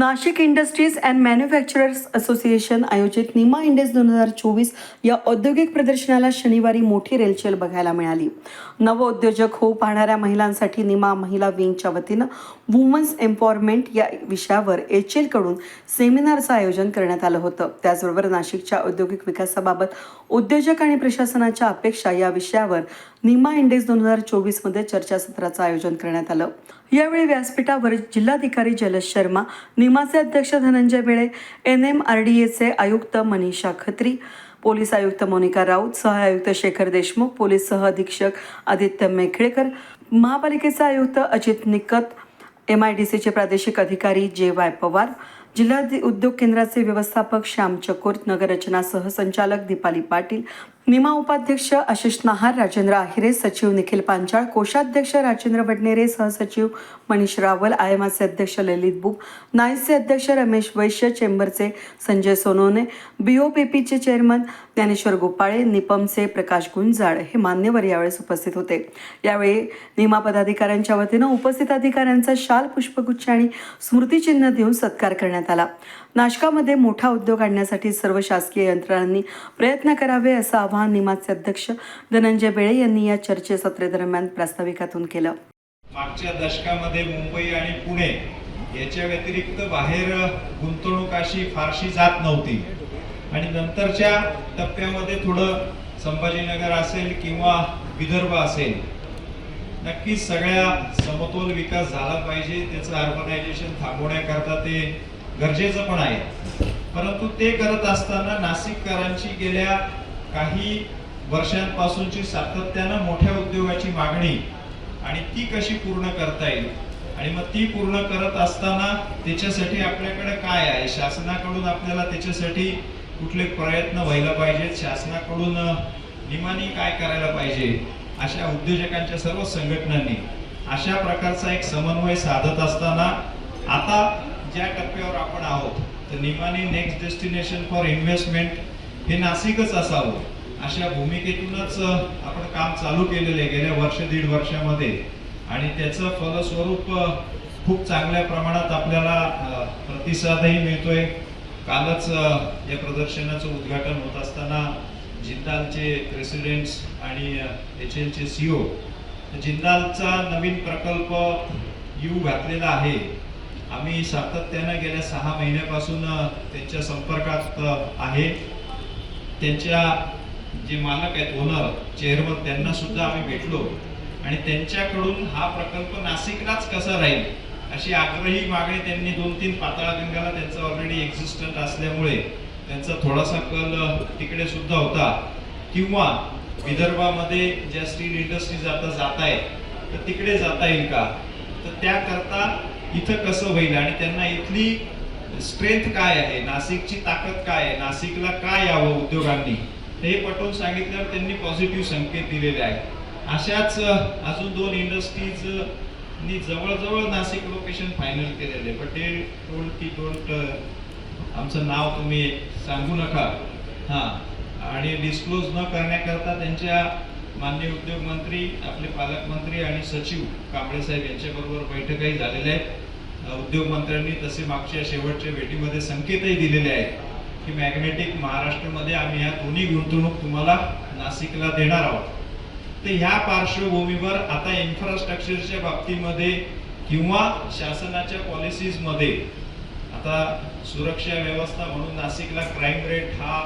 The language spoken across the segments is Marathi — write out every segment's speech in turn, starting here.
Nashik industries and manufacturers association आयोजित निमा इंडेज दोन हजार चोवीस या औद्योगिक प्रदर्शनाला शनिवारी मोठी रेलचेल बघायला मिळाली. नवउद्योजक होऊ पाहणाऱ्या महिलांसाठी निमा महिला विंगच्या वतीनं वुमन्स एम्पॉवरमेंट या विषयावर एच एलकडून सेमिनारचं आयोजन करण्यात आलं होतं. त्याचबरोबर नाशिकच्या औद्योगिक विकासाबाबत उद्योजक आणि प्रशासनाच्या अपेक्षा या विषयावर निमा इंडेक्स दोन हजार चोवीसमध्ये चर्चासत्राचं आयोजन करण्यात आलं. यावेळी व्यासपीठावर जिल्हाधिकारी जलज शर्मा निमाचे अध्यक्ष Dhananjay Bele N M R D एचे आयुक्त मनीषा खत्री पोलीस आयुक्त मोनिका राऊत सह आयुक्त शेखर देशमुख पोलीस सहअधीक्षक आदित्य मेखळेकर महापालिकेचे आयुक्त Ajit Nikat M I D सीचे प्रादेशिक अधिकारी जे वाय पवार जिल्हा उद्योग केंद्राचे व्यवस्थापक श्याम चकोर नगररचना सहसंचालक दीपाली पाटील निमा उपाध्यक्ष आशिष नहार राजेंद्र आहिरे सचिव निखिल पांचाळ कोषाध्यक्ष राजेंद्र वडनेरे सहसचिव मनीष रावल आयमाचे अध्यक्ष ललित बुब नाईसचे अध्यक्ष रमेश वैश्य चेंबरचे संजय सोनोने बीओपीपीचे चेअरमन ज्ञानेश्वर गोपाळे निपमचे प्रकाश गुंजाळ हे मान्यवर यावेळेस उपस्थित होते. यावेळी निमा पदाधिकाऱ्यांच्या वतीनं उपस्थित अधिकाऱ्यांचा शाल पुष्पगुच्छ आणि स्मृतिचिन्ह देऊन सत्कार करण्यात आला. नाशकामध्ये मोठा उद्योग आणण्यासाठी सर्व शासकीय यंत्रणांनी प्रयत्न करावे असं आवाहन महानिमाचे अध्यक्ष धनंजय बेळे यांनी या चर्चेसत्रेदरम्यान प्रास्ताविकातून केलं. मागच्या दशकामध्ये मुंबई आणि पुणे याच्या व्यतिरिक्त बाहेर गुंतवणूक अशी फारशी जात नव्हती. आणि नंतरच्या टप्प्यामध्ये थोडं संभाजीनगर असेल किंवा विदर्भ असेल नक्कीच सगळ्या समतोल विकास झाला पाहिजे त्याचं अर्बनायझेशन थांबवण्याकरता ते गरजेचं पण आहे. परंतु ते करत असताना नाशिककरांची गेल्या काही वर्षांपासूनची सातत्यानं मोठ्या उद्योगाची मागणी आणि ती कशी पूर्ण करता येईल? आणि मग ती पूर्ण करत असताना त्याच्यासाठी आपल्याकडे काय आहे? शासनाकडून आपल्याला त्याच्यासाठी कुठले प्रयत्न व्हायला पाहिजेत? शासनाकडून निमानी काय करायला पाहिजे? अशा उद्योजकांच्या सर्व संघटनांनी अशा प्रकारचा एक समन्वय साधत असताना आता ज्या टप्प्यावर आपण आहोत तर निमानी नेक्स्ट डेस्टिनेशन फॉर इन्व्हेस्टमेंट हे नाशिकच असावं. अशा भूमिकेतूनच आपण काम चालू केलेलं आहे गेल्या वर्ष दीड वर्षामध्ये. आणि त्याचं फलस्वरूप खूप चांगल्या प्रमाणात आपल्याला प्रतिसादही मिळतोय. कालच या प्रदर्शनाचं उद्घाटन होत असताना जिंदालचे प्रेसिडेंट्स आणि एच एलचे सीओ जिंदालचा नवीन प्रकल्प येऊ घातलेला आहे. आम्ही सातत्यानं गेल्या सहा महिन्यापासून त्यांच्या संपर्कात आहे. त्यांच्या जे मालक आहेत ओनर चेअरमन त्यांना सुद्धा आम्ही भेटलो. आणि त्यांच्याकडून हा प्रकल्प नाशिकलाच कसा राहील अशी आग्रही मागणी त्यांनी दोन तीन पाताळगंगाला त्यांचं त्यांचा ऑलरेडी एक्झिस्टंट असल्यामुळे त्यांचा थोडासा कल तिकडे सुद्धा होता. किंवा विदर्भामध्ये ज्या स्टील इंडस्ट्रीज आता जात आहेत तर तिकडे जाता येईल का? तर त्याकरता इथं कसं होईल? आणि त्यांना इथली स्ट्रेंथ काय आहे? नाशिकची ताकद काय आहे? नाशिकला काय यावं उद्योगांनी? हे पटवून सांगितल्यावर त्यांनी पॉझिटिव्ह संकेत दिलेले आहेत. अशाच अजून दोन इंडस्ट्रीज नी जवळजवळ नाशिक लोकेशन फायनल केलेले. पण ते टोल की टोल्ट आमचं नाव तुम्ही सांगू नका. हां. आणि डिस्क्लोज न करण्याकरता त्यांच्या माननीय उद्योग मंत्री आपले पालकमंत्री आणि सचिव कांबळे साहेब यांच्याबरोबर बैठकही झालेल्या आहेत. उद्योग मंत्र्यांनी तसे मागच्या शेवटच्या भेटीमध्ये संकेतही दिलेले आहेत की मॅग्नेटिक महाराष्ट्रामध्ये आम्ही ह्या दोन्ही गुंतवणूक तुम्हाला नाशिकला देणार आहोत. तर ह्या पार्श्वभूमीवर आता इन्फ्रास्ट्रक्चरच्या बाबतीमध्ये किंवा शासनाच्या पॉलिसीजमध्ये आता सुरक्षा व्यवस्था म्हणून नाशिकला क्राईम रेट हा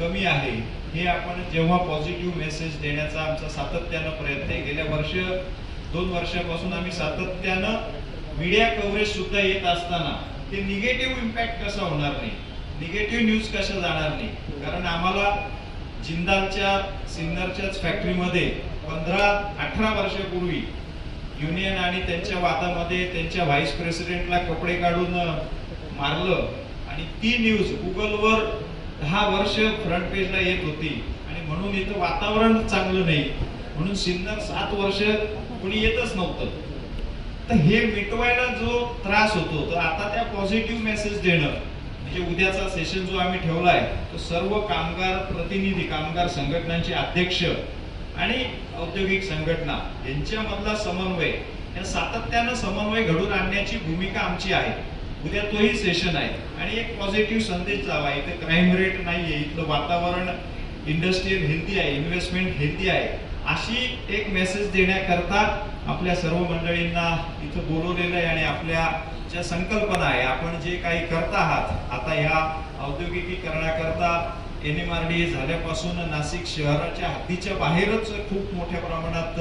कमी आहे हे आपण जेव्हा पॉझिटिव्ह मेसेज देण्याचा आमचा सातत्यानं प्रयत्न आहे. गेल्या वर्ष दोन वर्षापासून आम्ही सातत्यानं मीडिया कव्हरेज सुद्धा येत असताना ते निगेटिव्ह इम्पॅक्ट कसा होणार नाही? निगेटिव्ह न्यूज कशा जाणार नाही? कारण आम्हाला जिंदालच्या सिन्नरच्याच फॅक्टरीमध्ये पंधरा अठरा वर्षापूर्वी युनियन आणि त्यांच्या वादामध्ये त्यांच्या व्हाईस प्रेसिडेंटला कपडे काढून मारलं आणि ती न्यूज गुगलवर दहा वर्ष फ्रंट पेजला येत होती. आणि म्हणून इथं वातावरण चांगलं नाही. म्हणून सिन्नर सात वर्ष कोणी येतच नव्हतं. तर हे मिटवायला जो त्रास होतो तर आता त्या पॉझिटिव्ह मेसेज देणं म्हणजे उद्याचा सेशन जो आम्ही ठेवला आहे तो सर्व कामगार प्रतिनिधी कामगार संघटनांचे अध्यक्ष आणि औद्योगिक संघटना यांच्यामधला समन्वय या सातत्यानं समन्वय घडून आणण्याची भूमिका आमची आहे. उद्या तोही सेशन आहे. आणि एक पॉझिटिव्ह संदेश जावा इथं क्राईम रेट नाही आहे इथलं वातावरण इंडस्ट्रीयल हेल्दी आहे इन्व्हेस्टमेंट हेल्दी आहे. अशी एक मेसेज देण्याकरता आपल्या सर्व मंडळींना इथं बोलवलेलं आहे आणि आपल्या ज्या संकल्पना आहे आपण जे काही करत आहात आता ह्या औद्योगिकीकरणाकरता एन एम आर डी झाल्यापासून नाशिक शहराच्या हद्दीच्या बाहेरच खूप मोठ्या प्रमाणात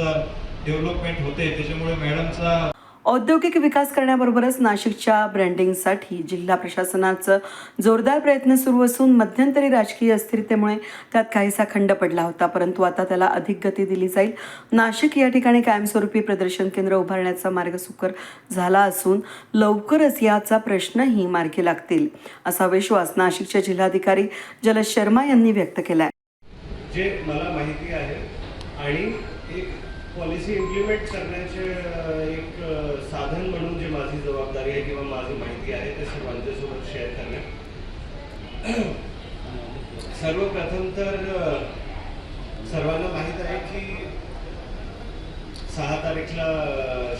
डेव्हलपमेंट होते. त्याच्यामुळे मॅडमचा औद्योगिक विकास करण्याबरोबरच नाशिकच्या ब्रँडिंगसाठी जिल्हा प्रशासनाचं जोरदार प्रयत्न सुरू असून मध्यंतरी राजकीय अस्थिरतेमुळे त्यात काहीसा खंड पडला होता परंतु आता त्याला अधिक गती दिली जाईल. नाशिक या ठिकाणी कायमस्वरूपी प्रदर्शन केंद्र उभारण्याचा मार्ग सुकर झाला असून लवकरच याचा प्रश्नही मार्गी लागतील असा विश्वास नाशिकचे जिल्हाधिकारी जलज शर्मा यांनी व्यक्त केला जे मला माहिती आहे आणि एक पॉलिसी इम्प्लिमेंट अ, एक अ, साधन म्हणून जे माझी जबाबदारी आहे किंवा माझी माहिती आहे ते सर्वांच्यासोबत शेअर करणे. सर्वप्रथम तर सर्वांना माहीत आहे की सहा तारीखला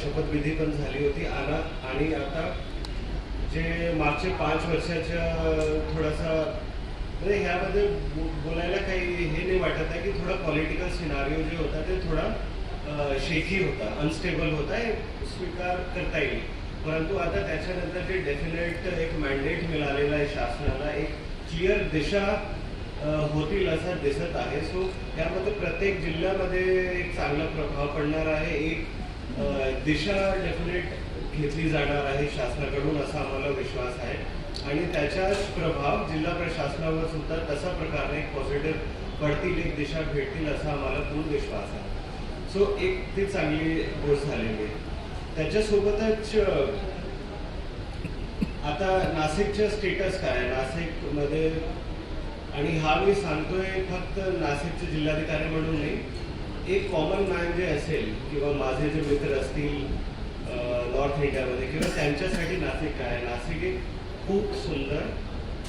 शपथविधी पण झाली होती. आणि आणि आता जे मागचे पाच वर्षाच्या थोडासा म्हणजे ह्यामध्ये बोलायला काही हे नाही वाटत आहे की थोडा पॉलिटिकल सिनारिओ जे होता ते थोडा शेकी होता अनस्टेबल होता. हे स्वीकार करता येईल. परंतु आता त्याच्यानंतर जे डेफिनेट एक मॅन्डेट मिळालेला आहे शासनाला. एक क्लिअर दिशा होतील असं दिसत आहे. सो त्यामध्ये प्रत्येक जिल्ह्यामध्ये एक चांगला प्रभाव पडणार आहे. एक दिशा डेफिनेट घेतली जाणार आहे शासनाकडून असा आम्हाला विश्वास आहे. आणि त्याचाच प्रभाव जिल्हा प्रशासनावर सुद्धा तसा प्रकारे एक पॉझिटिव्ह पडतील एक दिशा भेटतील असा आम्हाला पूर्ण विश्वास आहे. सो एक ती चांगली गोष्ट झालेली आहे. त्याच्यासोबतच आता नाशिकचं स्टेटस काय? आहे नाशिकमध्ये आणि हा मी सांगतोय फक्त नाशिकचे जिल्हाधिकारी म्हणून नाही एक कॉमन मॅन जे असेल किंवा माझे जे मित्र असतील नॉर्थ इंडियामध्ये किंवा त्यांच्यासाठी नाशिक काय? आहे नाशिक एक खूप सुंदर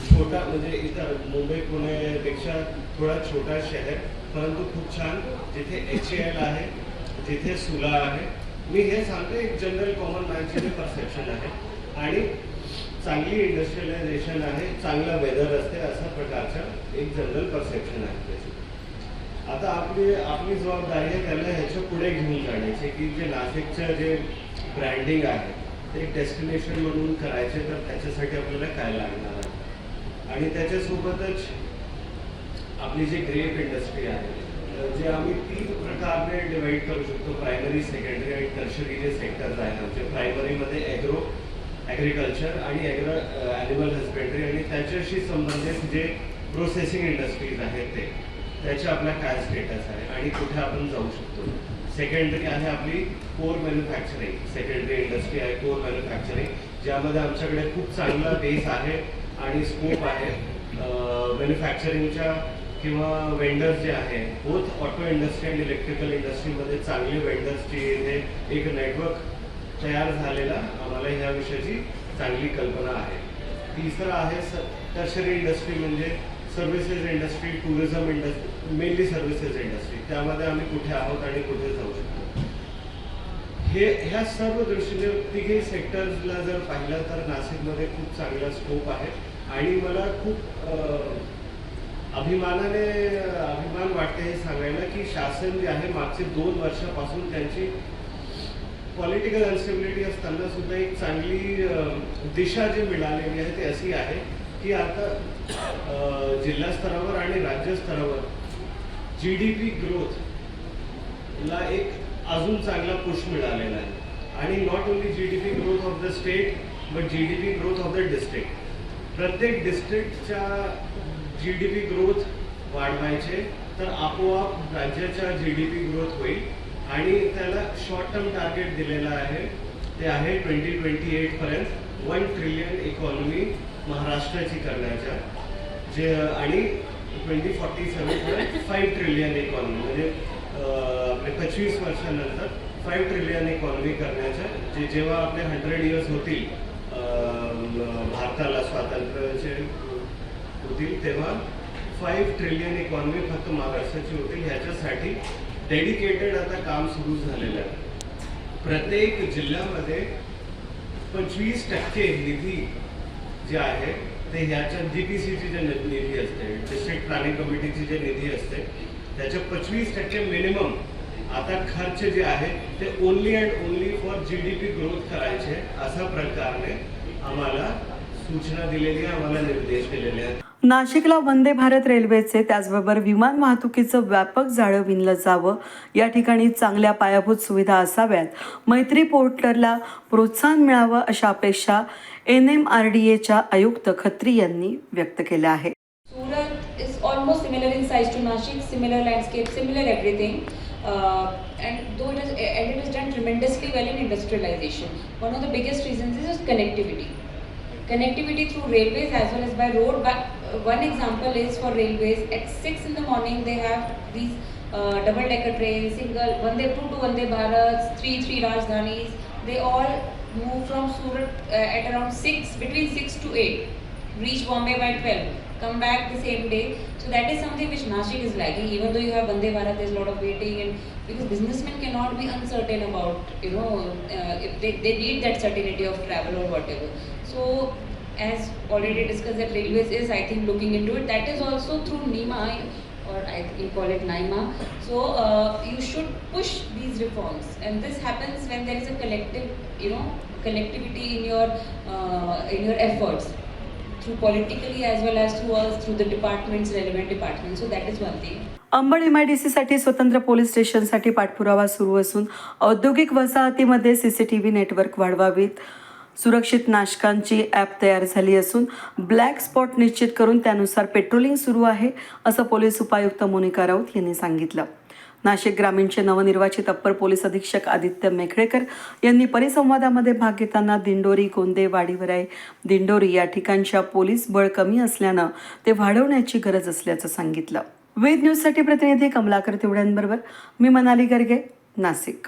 छोटा म्हणजे इतर मुंबई पुणेपेक्षा थोडा छोटा शहर परंतु खूप छान जिथे एच एल आहे जिथे सुला आहे मी हे सांगतो एक जनरल कॉमन मॅनचे जे परसेप्शन आहे. आणि चांगली इंडस्ट्रियलायझेशन आहे चांगलं वेदर असते अशा प्रकारचं एक जनरल परसेप्शन आहे त्याची. आता आपली आपली जबाबदारी आहे त्यांना ह्याच्या पुढे घेऊन जाण्याची की जे नाशिकचं जे ब्रँडिंग आहे ते एक डेस्टिनेशन म्हणून करायचे तर त्याच्यासाठी आपल्याला काय लागणार आहे? आणि त्याच्यासोबतच आपली जी ग्रेप इंडस्ट्री आहे जे आम्ही तीन प्रकारने डिवाइड करू शकतो प्रायमरी सेकंडरी आणि टर्शरी जे सेक्टर्स आहेत आमचे. प्रायमरीमध्ये ॲग्रो ॲग्रिकल्चर आणि ॲग्रो ॲनिमल हजबेंड्री आणि त्याच्याशी संबंधित जे प्रोसेसिंग इंडस्ट्रीज आहेत ते त्याचे आपला काय स्टेटस आहे आणि कुठे आपण जाऊ शकतो. सेकंडरी आहे आपली कोर मॅन्युफॅक्चरिंग सेकंडरी इंडस्ट्री आहे कोर मॅन्युफॅक्चरिंग ज्यामध्ये आमच्याकडे खूप चांगला बेस आहे आणि स्कोप आहे uh, मॅन्युफॅक्चरिंगच्या किंवा वेंडर्स जे आहे बोथ ऑटो इंडस्ट्री आणि इलेक्ट्रिकल इंडस्ट्रीमध्ये चांगले वेंडर्सची हे एक नेटवर्क तयार झालेला आम्हाला ह्या विषयाची चांगली कल्पना आहे. तिसरं आहे टर्शरी इंडस्ट्री म्हणजे services industry tourism industry mainly services industry त्यामध्ये आम्ही कुठे आहोत आणि कुठे जाऊ शकतो. हे ह्या सर्व दृष्टीने तिघे सेक्टर्सला जर पाहिलं तर नाशिकमध्ये खूप चांगला स्कोप आहे. आणि मला खूप अभिमानाने अभिमान वाटते हे सांगायला की शासन जे आहे मागचे दोन वर्षापासून त्यांची पॉलिटिकल अनस्टेबिलिटी असताना सुद्धा एक चांगली दिशा जी मिळालेली आहे ती अशी आहे की आता जिल्हा स्तरावर आणि राज्य स्तरावर जी डी पी ग्रोथला एक अजून चांगला पुश मिळालेला आहे. आणि not only G D P growth of the state but G D P growth of the district प्रत्येक डिस्ट्रिक्टच्या जी डी पी ग्रोथ वाढवायचे तर आपोआप राज्याच्या जी डी पी ग्रोथ होईल. आणि त्याला शॉर्ट टर्म टार्गेट दिलेलं आहे. ते आहे ट्वेंटी ट्वेंटी एटपर्यंत वन ट्रिलियन इकॉनॉमी महाराष्ट्राची करण्याच्या. जे आणि ट्वेंटी फॉर्टी सेवनपर्यंत फाईव्ह ट्रिलियन इकॉनॉमी म्हणजे आपले पंचवीस वर्षानंतर फाईव्ह ट्रिलियन इकॉनॉमी करण्याच्या. जे जेव्हा आपले हंड्रेड इयर्स होतील भारताला स्वातंत्र्याचे होतील. तेव्हा फाईव्ह ट्रिलियन इकॉनॉमी फक्त महाराष्ट्राची होतील. ह्याच्यासाठी डेडिकेटेड आता काम सुरू झालेलं आहे. प्रत्येक जिल्ह्यामध्ये पंचवीस टक्के निधी जे आहे ते ह्याच्या डी पी सीची जे निधी असते डिस्ट्रिक्ट प्लॅनिंग कमिटीची जे निधी असते त्याचे पंचवीस टक्के मिनिमम आता खर्च जे आहे ते only and only for G D P growth करायचे अशा प्रकारे आम्हाला सूचना दिलेली आहे आम्हाला निर्देश दिलेले आहेत. नाशिकला वंदे भारत रेल्वेचे त्याचबरोबर विमान वाहतुकीचं व्यापक जाळं विणलं जावं. या ठिकाणी चांगल्या पायाभूत सुविधा असाव्यात. मैत्री पोर्टलला प्रोत्साहन मिळावं अशा अपेक्षा एन एम आर डी एच्या आयुक्त खत्री यांनी व्यक्त केल्या आहेत. Almost similar in size to Nashik similar landscape similar and though it is and it is done tremendously well in industrialisation one of the biggest reasons is is connectivity connectivity through railways as well by road by one example is for railways at six in the morning they have these uh, double decker trains, single Vande two to Vande Bharat, three three Rajdanis. They all move from Surat uh, at around six between six to eight reach Bombay by 12, come back the same day. So that is something which Nashik is lacking. Even though you have Vande Bharat, there's a lot of waiting, and because businessmen cannot be uncertain about, you know, uh, if they, they need that certainty of travel or whatever. So as already discussed, that railways is I think looking into it. That is also through NEMA or I think you call it NIMA. So uh, you should push these reforms, and this happens when there is a collective, you know, collectivity in your uh, in your efforts through politically as well as through us through the departments relevant departments so that is one thing Ambad M I D एमआयडीसीसाठी स्वतंत्र पोलीस स्टेशनसाठी पाठपुरावा सुरू असून औद्योगिक वसाहतीमध्ये C C T V network वाढवावीत सुरक्षित नाशकांची ॲप तयार झाली असून ब्लॅक स्पॉट निश्चित करून त्यानुसार पेट्रोलिंग सुरू आहे असं पोलीस उपायुक्त मोनिका राऊत यांनी सांगितलं. नाशिक ग्रामीणचे नवनिर्वाचित अप्पर पोलीस अधीक्षक आदित्य मेखळेकर यांनी परिसंवादामध्ये भाग घेताना दिंडोरी गोंदे वाडीवराय दिंडोरी या ठिकाणच्या पोलीस बळ कमी असल्यानं ते वाढवण्याची गरज असल्याचं सांगितलं. वेद न्यूजसाठी प्रतिनिधी कमलाकर तिवड्यांबरोबर मी मनाली गर्गे नाशिक.